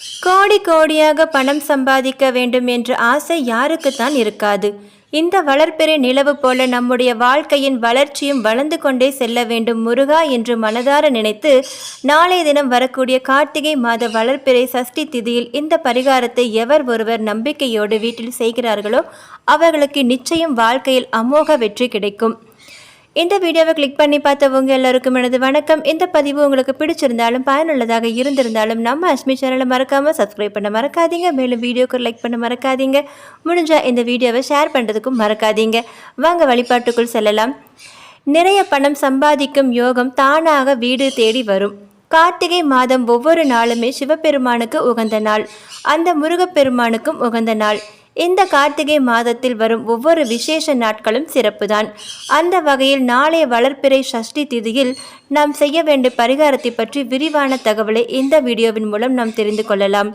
கோடி கோடியாக பணம் சம்பாதிக்க வேண்டும் என்ற ஆசை யாருக்குத்தான் இருக்காது. இந்த வளர்ப்பிறை நிலவு போல நம்முடைய வாழ்க்கையின் வளர்ச்சியும் வளர்ந்து கொண்டே செல்ல வேண்டும் முருகா என்று மனதார நினைத்து நாளைய தினம் வரக்கூடிய கார்த்திகை மாத வளர்ப்பிறை சஷ்டி திதியில் இந்த பரிகாரத்தை எவர் ஒருவர் நம்பிக்கையோடு வீட்டில் செய்கிறார்களோ அவர்களுக்கு நிச்சயம் வாழ்க்கையில் அமோக வெற்றி கிடைக்கும். இந்த வீடியோவை கிளிக் பண்ணி பார்த்தவங்க எல்லாருக்கும் எனது வணக்கம். இந்த பதிவு உங்களுக்கு பிடிச்சிருந்தாலும் பயனுள்ளதாக இருந்திருந்தாலும் நம்ம அஸ்மி சேனலை மறக்காமல் சப்ஸ்கிரைப் பண்ண மறக்காதீங்க. மேலும் வீடியோக்கு லைக் பண்ண மறக்காதீங்க. முடிஞ்சால் இந்த வீடியோவை ஷேர் பண்ணுறதுக்கும் மறக்காதீங்க. வாங்க வழிபாட்டுக்குள் செல்லலாம். நிறைய பணம் சம்பாதிக்கும் யோகம் தானாக வீடு தேடி வரும். கார்த்திகை மாதம் ஒவ்வொரு நாளுமே சிவபெருமானுக்கு உகந்த நாள். அந்த முருகப்பெருமானுக்கும் உகந்த நாள். இந்த கார்த்திகை மாதத்தில் வரும் ஒவ்வொரு விசேஷ நாட்களும் சிறப்புதான். அந்த வகையில் நாளைய வளர்ப்பிறை சஷ்டி திதியில் நாம் செய்ய வேண்டிய பரிகாரத்தை பற்றி விரிவான தகவலை இந்த வீடியோவின் மூலம் நாம் தெரிந்து கொள்ளலாம்.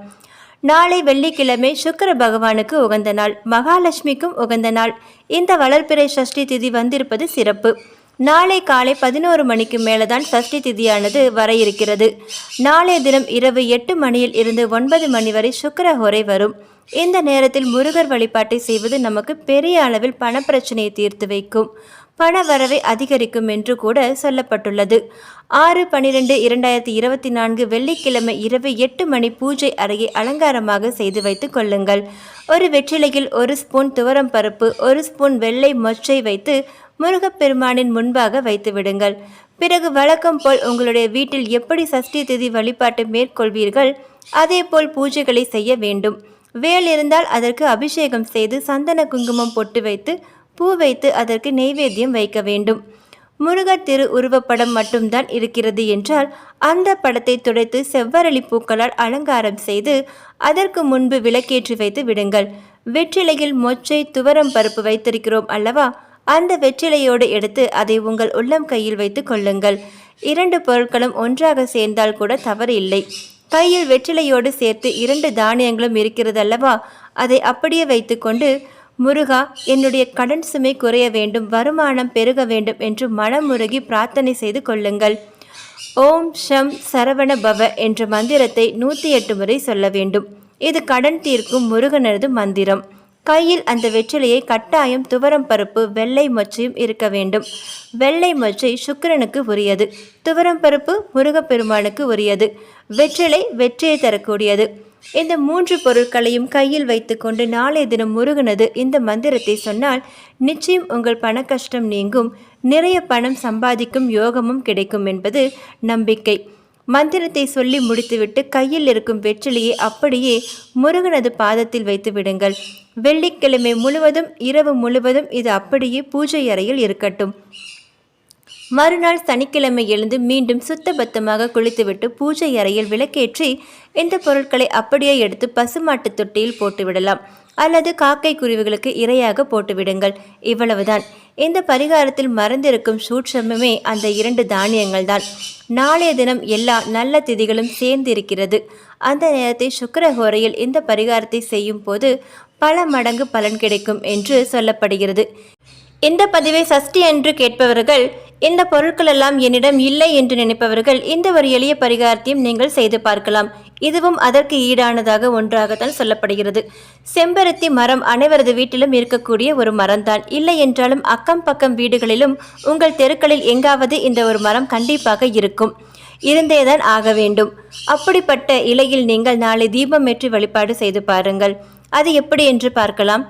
நாளை வெள்ளிக்கிழமை சுக்கர பகவானுக்கு உகந்த நாள் மகாலட்சுமிக்கும் உகந்த நாள். இந்த வளர்ப்பிறை சஷ்டி திதி வந்திருப்பது சிறப்பு. நாளை காலை பதினோரு மணிக்கு மேலதான் சஷ்டி திதியானது வர இருக்கிறது. நாளைய தினம் இரவு எட்டு மணியில் இருந்து ஒன்பது மணி வரை சுக்கிரஹோரை வரும். இந்த நேரத்தில் முருகர் வழிபாட்டை செய்வது நமக்கு பெரிய அளவில் பணப்பிரச்சனையை தீர்த்து வைக்கும். பண வரவை அதிகரிக்கும் என்று கூட சொல்லப்பட்டுள்ளது. ஆறு பனிரெண்டு இரண்டாயிரத்தி இருபத்தி நான்கு வெள்ளிக்கிழமை இரவு எட்டு மணி பூஜை அறையை அலங்காரமாக செய்து வைத்துக் கொள்ளுங்கள். ஒரு வெற்றிலையில் ஒரு ஸ்பூன் துவரம் பருப்பு ஒரு ஸ்பூன் வெள்ளை மொச்சை வைத்து முருகப்பெருமானின் முன்பாக வைத்து விடுங்கள். பிறகு வழக்கம் போல் உங்களுடைய வீட்டில் எப்படி சஷ்டி திதி வழிபாட்டை மேற்கொள்வீர்கள் அதேபோல் பூஜைகளை செய்ய வேண்டும். வேல் இருந்தால் அதற்கு அபிஷேகம் செய்து சந்தன குங்குமம் பொட்டு வைத்து பூ வைத்து அதற்கு நெய்வேத்தியம் வைக்க வேண்டும். முருகர் திரு உருவப்படம் மட்டும்தான் இருக்கிறது என்றால் அந்த படத்தை துடைத்து செவ்வரளி பூக்களால் அலங்காரம் செய்து அதற்கு முன்பு விளக்கேற்றி வைத்து விடுங்கள். வெற்றிலையில் மொச்சை துவரம் பருப்பு வைத்திருக்கிறோம் அல்லவா? அந்த வெற்றிலையோடு எடுத்து அதை உங்கள் உள்ளம் கையில் வைத்து கொள்ளுங்கள். இரண்டு பொருட்களும் ஒன்றாக சேர்ந்தால் கூட தவறு இல்லை. கையில் வெற்றிலையோடு சேர்த்து இரண்டு தானியங்களும் இருக்கிறது அல்லவா? அதை அப்படியே வைத்துக்கொண்டு முருகா என்னுடைய கடன் சுமை குறைய வேண்டும் வருமானம் பெருக வேண்டும் என்று மனமுருகி பிரார்த்தனை செய்து கொள்ளுங்கள். ஓம் ஷம் சரவண பவ என்ற மந்திரத்தை நூற்றி எட்டு முறை சொல்ல வேண்டும். இது கடன் தீர்க்கும் முருகனது மந்திரம். கையில் அந்த வெற்றிலையை கட்டாயம் துவரம் பருப்பு வெள்ளை மொச்சையும் இருக்க வேண்டும். வெள்ளை மொச்சை சுக்கிரனுக்கு உரியது. துவரம் பருப்பு முருகப்பெருமானுக்கு உரியது. வெற்றிலை வெற்றியை தரக்கூடியது. இந்த மூன்று பொருட்களையும் கையில் வைத்துக்கொண்டு நாளைய தினம் முருகனது இந்த மந்திரத்தை சொன்னால் நிச்சயம் உங்கள் பண கஷ்டம் நீங்கும் நிறைய பணம் சம்பாதிக்கும் யோகமும் கிடைக்கும் என்பது நம்பிக்கை. மந்திரத்தை சொல்லி முடித்துவிட்டு கையில் இருக்கும் வெற்றிலையை அப்படியே முருகனது பாதத்தில் வைத்து விடுங்கள். வெள்ளிக்கிழமை முழுவதும் இரவு முழுவதும் இது அப்படியே பூஜை அறையில் இருக்கட்டும். மறுநாள் சனிக்கிழமை எழுந்து மீண்டும் சுத்தபத்தமாக குளித்துவிட்டு பூஜை அறையில் விளக்கேற்றி இந்த பொருட்களை அப்படியே எடுத்து பசுமாட்டு தொட்டியில் போட்டுவிடலாம். அல்லது காக்கை குருவிகளுக்கு இரையாக போட்டுவிடுங்கள். இவ்வளவுதான். இந்த பரிகாரத்தில் மறந்திருக்கும் சூட்சமுமே அந்த இரண்டு தானியங்கள் தான் நாளைய தினம் எல்லா நல்ல திதிகளும் சேர்ந்து இருக்கிறது அந்த நேரத்தை சுக்கரஹோரையில் இந்த பரிகாரத்தை செய்யும் போது பல மடங்கு பலன் கிடைக்கும் என்று சொல்லப்படுகிறது. இந்த பதிவை சஷ்டி என்று கேட்பவர்கள் இந்த பொருட்கள் எல்லாம் என்னிடம் இல்லை என்று நினைப்பவர்கள் இந்த ஒரு எளிய பரிகாரத்தையும் நீங்கள் செய்து பார்க்கலாம். இதுவும் அதற்கு ஈடானதாக ஒன்றாகத்தான் சொல்லப்படுகிறது. செம்பருத்தி மரம் அனைவரது வீட்டிலும் இருக்கக்கூடிய ஒரு மரம்தான். இல்லை என்றாலும் அக்கம் பக்கம் வீடுகளிலும் உங்கள் தெருக்களில் எங்காவது இந்த ஒரு மரம் கண்டிப்பாக இருக்கும். இருந்தேதான் ஆக வேண்டும். அப்படிப்பட்ட இலையில் நீங்கள் நாளை தீபம் ஏற்றி வழிபாடு செய்து பாருங்கள். அது எப்படி என்று பார்க்கலாம்.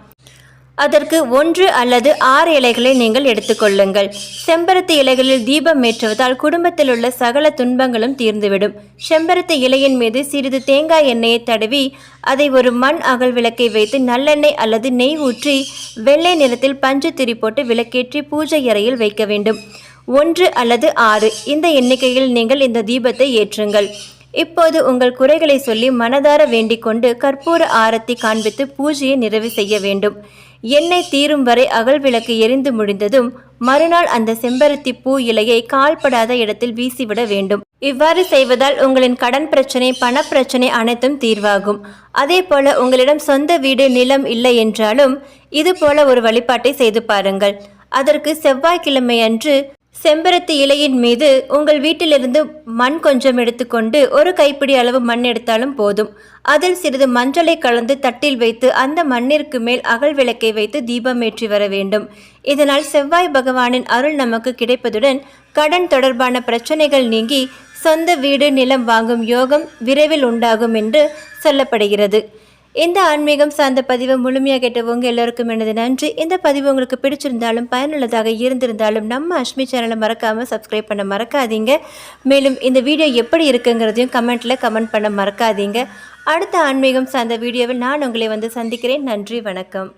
அதற்கு ஒன்று அல்லது ஆறு இலைகளை நீங்கள் எடுத்துக்கொள்ளுங்கள். செம்பருத்தி இலைகளில் தீபம் ஏற்றுவதால் குடும்பத்தில் உள்ள சகல துன்பங்களும் தீர்ந்துவிடும். செம்பருத்தி இலையின் மீது சிறிது தேங்காய் எண்ணெயை தடவி அதை ஒரு மண் அகல் விளக்கை வைத்து நல்லெண்ணெய் அல்லது நெய் ஊற்றி வெள்ளை நிறத்தில் பஞ்சு திரி போட்டு விளக்கேற்றி பூஜை அறையில் வைக்க வேண்டும். ஒன்று அல்லது ஆறு. இந்த எண்ணிக்கையில் நீங்கள் இந்த தீபத்தை ஏற்றுங்கள். இப்போது உங்கள் குறைகளை சொல்லி மனதார வேண்டிக் கொண்டு கற்பூர ஆரத்தி காண்பித்து பூஜையை நிறைவு செய்ய வேண்டும். எண்ணெய் தீரும் வரை அகல் விளக்கு எரிந்து முடிந்ததும் மறுநாள் அந்த செம்பருத்தி பூ இலையை கால்படாத இடத்தில் வீசிவிட வேண்டும். இவ்வாறு செய்வதால் உங்களின் கடன் பிரச்சனை பணப்பிரச்சனை அனைத்தும் தீர்வாகும். அதே போல உங்களிடம் சொந்த வீடு நிலம் இல்லை என்றாலும் இது போல ஒரு வழிபாட்டை செய்து பாருங்கள். அதற்கு செவ்வாய்க்கிழமை அன்று செம்பருத்தி இலையின் மீது உங்கள் வீட்டிலிருந்து மண் கொஞ்சம் எடுத்துக்கொண்டு ஒரு கைப்பிடி அளவு மண் எடுத்தாலும் போதும். அதில் சிறிது மஞ்சளை கலந்து தட்டில் வைத்து அந்த மண்ணிற்கு மேல் அகல் விளக்கை வைத்து தீபம் ஏற்றி வர வேண்டும். இதனால் செவ்வாய் பகவானின் அருள் நமக்கு கிடைப்பதுடன் கடன் தொடர்பான பிரச்சனைகள் நீங்கி சொந்த வீடு நிலம் வாங்கும் யோகம் விரைவில் உண்டாகும் என்று சொல்லப்படுகிறது. இந்த ஆன்மீகம் சார்ந்த பதிவை முழுமையாக கேட்டவங்க எல்லோருக்கும் எனது நன்றி. இந்த பதிவு உங்களுக்கு பிடிச்சிருந்தாலும் பயனுள்ளதாக இருந்திருந்தாலும் நம்ம அஷ்மி சேனலை மறக்காமல் சப்ஸ்கிரைப் பண்ண மறக்காதீங்க. மேலும் இந்த வீடியோ எப்படி இருக்குங்கிறதையும் கமெண்ட்டில் கமெண்ட் பண்ண மறக்காதீங்க. அடுத்த ஆன்மீகம் சார்ந்த வீடியோவில் நான் உங்களை வந்து சந்திக்கிறேன். நன்றி வணக்கம்.